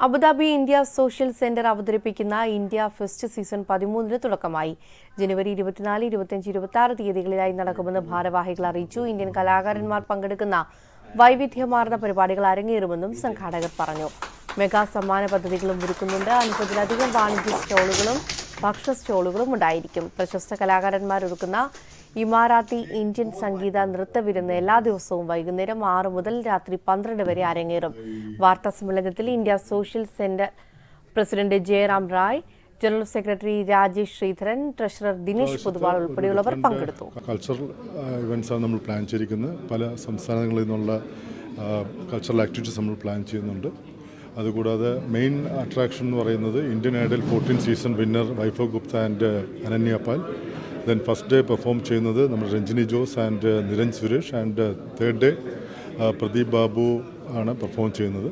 Abu Dhabi India social centre അവതരിപ്പിക്കുന്ന India fest season പതിമൂന്നിന് തുടക്കമായി. ജനുവരി ഇരുപത്തിനാല് ഇരുപത്തിയഞ്ച് ഇരുപത്തി ആറ് തീയതികളിലായി നടക്കുമെന്ന് ഭാരവാഹികൾ അറിയിച്ചു. ഇന്ത്യൻ കലാകാരന്മാർ പങ്കെടുക്കുന്ന വൈവിധ്യമാർന്ന പരിപാടികൾ അരങ്ങേറുമെന്നും സംഘാടകർ പറഞ്ഞു. മെഗാ സമ്മാന പദ്ധതികളും ഒരുക്കുന്നുണ്ട്. അൻപതിലധികം വാണിജ്യ സ്റ്റോളുകളും ഭക്ഷ്യ സ്റ്റോളുകളും ഉണ്ടായിരിക്കും. പ്രശസ്ത കലാകാരന്മാർ ഒരുക്കുന്ന ഇമാറാത്തി ഇന്ത്യൻ സംഗീത നൃത്ത വിരുന്ന് എല്ലാ ദിവസവും വൈകുന്നേരം ആറ് മുതൽ രാത്രി പന്ത്രണ്ട് വരെ അരങ്ങേറും. വാർത്താ സമ്മേളനത്തിൽ India social centre president Jayaram Rai general secretary Rajesh Sreedharan treasurer Dinesh Poduval ഉൾപ്പെടെയുള്ളവർ പങ്കെടുത്തു. കൾച്ചറൽ ഇവന്റ്സാണ് നമ്മൾ പ്ലാൻ ചെയ്തിരിക്കുന്നത്. പല സംസ്ഥാനങ്ങളിൽ നിന്നുള്ള കൾച്ചറൽ ആക്ടിവിറ്റീസ് നമ്മൾ പ്ലാൻ ചെയ്യുന്നുണ്ട്. അതുകൂടാതെ മെയിൻ അട്രാക്ഷൻ എന്ന് പറയുന്നത് Indian Idol fourteen season winner Vaibhav Gupta and Ananya Pal then first day perform ചെയ്യുന്നത് നമ്മുടെ Ranjini Jose and Niranj Suresh and third day Pradeep Babu ആണ് പെർഫോം ചെയ്യുന്നത്.